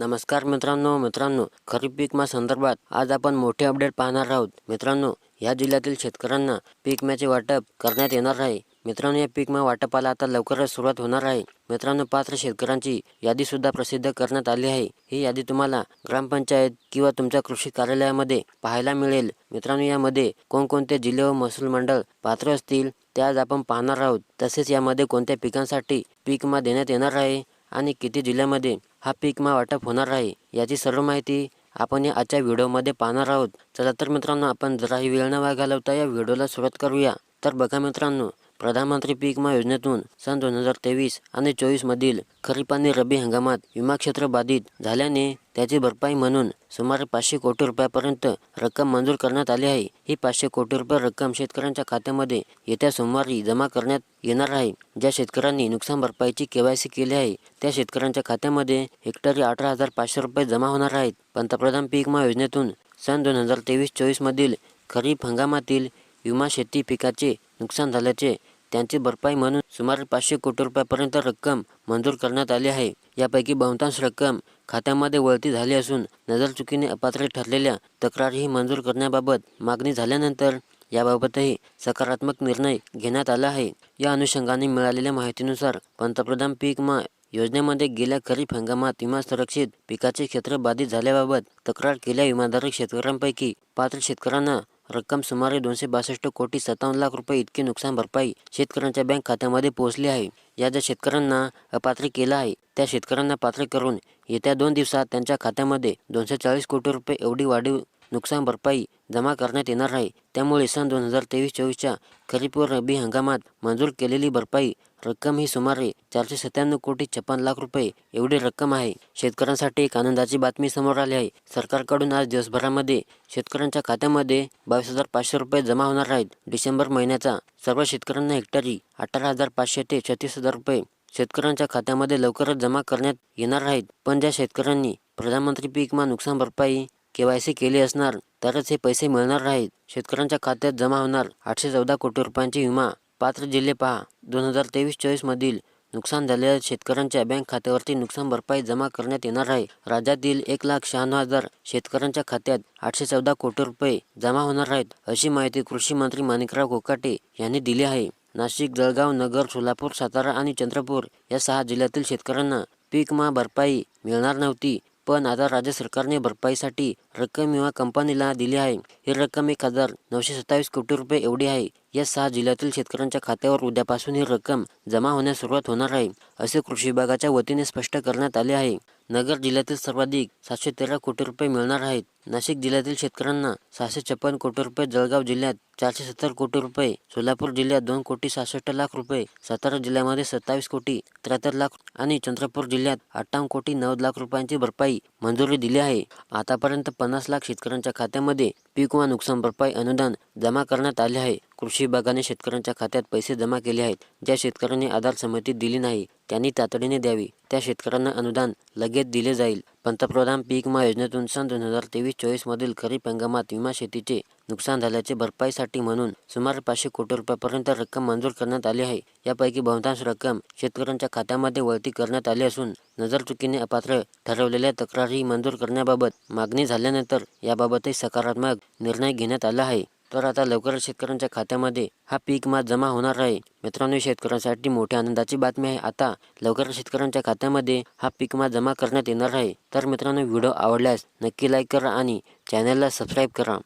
नमस्कार मित्रांनो मित्रांनो. खरीप पीक विमा संदर्भात आज आपण मोठे अपडेट पाहणार आहोत. मित्रांनो या जिल्ह्यातील शेतकऱ्यांना पीक विम्याचे वाटप करण्यात येणार आहे. मित्रांनो या पीक विमा वाटपाला आता लवकरच सुरुवात होणार आहे. मित्रांनो पात्र शेतकऱ्यांची यादी सुद्धा प्रसिद्ध करण्यात आली आहे. ही यादी तुम्हाला ग्रामपंचायत किंवा तुमच्या कृषी कार्यालयामध्ये पाहायला मिळेल. मित्रांनो यामध्ये कोणकोणते जिल्हे व महसूल मंडळ पात्र असतील ते आज आपण पाहणार आहोत. तसेच यामध्ये कोणत्या पिकांसाठी पीक विमा देण्यात येणार आहे आणि किती जिल्ह्यामध्ये हा पीक मा वाटप होणार आहे याची सर्व माहिती आपण या आजच्या व्हिडिओमध्ये पाहणार आहोत. चला तर मित्रांनो आपण जराही वेळ न वाया घालवता या व्हिडिओला सुरुवात करूया. तर बघा मित्रांनो प्रधानमंत्री पीक विमा योजनेतून सन दोन हजार तेवीस आणि चोवीस मधील खरीप आणि रब्बी हंगामात विमा क्षेत्र बाधित झाल्याने त्याची भरपाई म्हणून सुमारे पाचशे कोटी रुपयापर्यंत रक्कम मंजूर करण्यात आली आहे. ही पाचशे कोटी रुपये रक्कम शेतकऱ्यांच्या खात्यामध्ये येत्या सोमवारी जमा करण्यात येणार आहे. ज्या शेतकऱ्यांनी नुकसान भरपाईची केवायसी केली आहे त्या शेतकऱ्यांच्या खात्यामध्ये हेक्टरी अठरा हजार पाचशे रुपये जमा होणार आहेत. पंतप्रधान पीक विमा योजनेतून सन दोन हजार तेवीस चोवीसमधील खरीप हंगामातील विमा शेती पिकाचे नुकसान झाल्याचे त्यांची भरपाई म्हणून सुमारे पाचशे कोटी रुपयापर्यंत रक्कम मंजूर करण्यात आली आहे. यापैकी बहुतांश रक्कम खात्यामध्ये वळती झाली असून नजर चुकीने अपात्र ठरलेल्या तक्रारीही मंजूर करण्याबाबत मागणी झाल्यानंतर याबाबतही सकारात्मक निर्णय घेण्यात आला आहे. या अनुषंगाने मिळालेल्या माहितीनुसार पंतप्रधान पीक मा योजनेमध्ये गेल्या खरीप हंगामात विमा संरक्षित पिकाचे क्षेत्र बाधित झाल्याबाबत तक्रार केल्या विमाधारक शेतकऱ्यांपैकी पात्र शेतकऱ्यांना रक्कम सुमारे दोनशे बासष्ट कोटी सत्तावन्न लाख रुपये इतकी नुकसान भरपाई शेतकऱ्यांच्या बँक खात्यामध्ये पोहोचली आहे. या ज्या शेतकऱ्यांना अपात्र केलं आहे त्या शेतकऱ्यांना पात्र करून येत्या दोन दिवसात त्यांच्या खात्यामध्ये दोनशे चाळीस कोटी रुपये एवढी वाढीव नुकसान भरपाई जमा करण्यात येणार आहे. त्यामुळे सन दोन हजार तेवीस चोवीसच्या खरीप व रब्बी हंगामात मंजूर केलेली भरपाई रक्कम ही सुमारे चारशे सत्त्याण्णव कोटी छप्पन लाख रुपये एवढी रक्कम आहे. शेतकऱ्यांसाठी एक आनंदाची बातमी समोर आली आहे. सरकारकडून आज दिवसभरामध्ये शेतकऱ्यांच्या खात्यामध्ये बावीस हजार पाचशे रुपये जमा होणार आहेत. डिसेंबर महिन्याचा सर्व शेतकऱ्यांना हेक्टरी अठरा हजार पाचशे ते छत्तीस हजार रुपये शेतकऱ्यांच्या खात्यामध्ये लवकरच जमा करण्यात येणार आहेत. पण ज्या शेतकऱ्यांनी प्रधानमंत्री पीक विमा नुकसान भरपाई के वाय सी केली असणार तरच हे पैसे मिळणार आहेत शेतकऱ्यांच्या खात्यात जमा होणार आठशे चौदा कोटी रुपयांची विमा. पात्र जिल्हे पहा. दोन हजार तेवीस चोवीसमधील नुकसान झालेल्या शेतकऱ्यांच्या बँक खात्यावरती नुकसान भरपाई जमा करण्यात येणार आहे. राज्यातील एक लाख शहाण्णव हजार शेतकऱ्यांच्या खात्यात आठशे चौदा कोटी रुपये जमा होणार आहेत अशी माहिती कृषी मंत्री माणिकराव कोकाटे यांनी दिली आहे. नाशिक जळगाव नगर सोलापूर सातारा आणि चंद्रपूर या सहा जिल्ह्यातील शेतकऱ्यांना पीक मा भरपाई मिळणार नव्हती. पण आता राज्य सरकारने भरपाईसाठी रक्कम विमा कंपनीला दिली आहे. ही रक्कम एक हजार नऊशे सत्तावीस कोटी रुपये एवढी आहे. या सहा जिल्ह्यातील शेतकऱ्यांच्या खात्यावर उद्यापासून ही रक्कम जमा होण्यास सुरुवात होणार आहे असे कृषी विभागाच्या वतीने स्पष्ट करण्यात आले आहे. नगर जिल्ह्यातील सर्वाधिक सातशे तेरा कोटी रुपये मिळणार आहेत. नाशिक जिल्ह्यातील शेतकऱ्यांना सहाशे छप्पन कोटी रुपये जळगाव जिल्ह्यात चारशे सत्तर कोटी रुपये सोलापूर जिल्ह्यात दोन कोटी सहासष्ट लाख रुपये सातारा जिल्ह्यामध्ये सत्तावीस कोटी त्र्याहत्तर लाख आणि चंद्रपूर जिल्ह्यात अठ्ठावन्न कोटी नव्वद लाख रुपयांची भरपाई मंजुरी दिली आहे. आतापर्यंत पन्नास लाख शेतकऱ्यांच्या खात्यामध्ये पीक व नुकसान भरपाई अनुदान जमा करण्यात आले आहे. कृषी विभागाने शेतकऱ्यांच्या खात्यात पैसे जमा केले आहेत. ज्या शेतकऱ्यांनी आधार समिती दिली नाही त्यांनी तातडीने द्यावी. त्या शेतकऱ्यांना अनुदान लगेच दिले जाईल. पंतप्रधान पीक विमा योजनेतून सन दोन हजार तेवीस चोवीस मधील खरीप हंगामात विमा शेतीचे नुकसान झाल्याचे भरपाईसाठी म्हणून सुमारे पाचशे कोटी रुपयापर्यंत रक्कम मंजूर करण्यात आली आहे. यापैकी बहुतांश रक्कम शेतकऱ्यांच्या खात्यामध्ये वळती करण्यात आली असून नजर चुकीने अपात्र ठरवलेल्या तक्रारी मंजूर करण्याबाबत मागणी झाल्यानंतर याबाबतही सकारात्मक निर्णय घेण्यात आला आहे. तर आता लवकरच शेतकऱ्यांच्या खात्यामध्ये हा पीक विमा जमा होणार आहे. मित्रांनो शेतकऱ्यांसाठी मोठ्या आनंदाची बातमी आहे. आता लवकरच शेतकऱ्यांच्या खात्यामध्ये हा पीक माल जमा करण्यात येणार आहे. तर मित्रांनो व्हिडिओ आवडल्यास नक्की लाईक करा आणि चॅनलला सबस्क्राईब करा.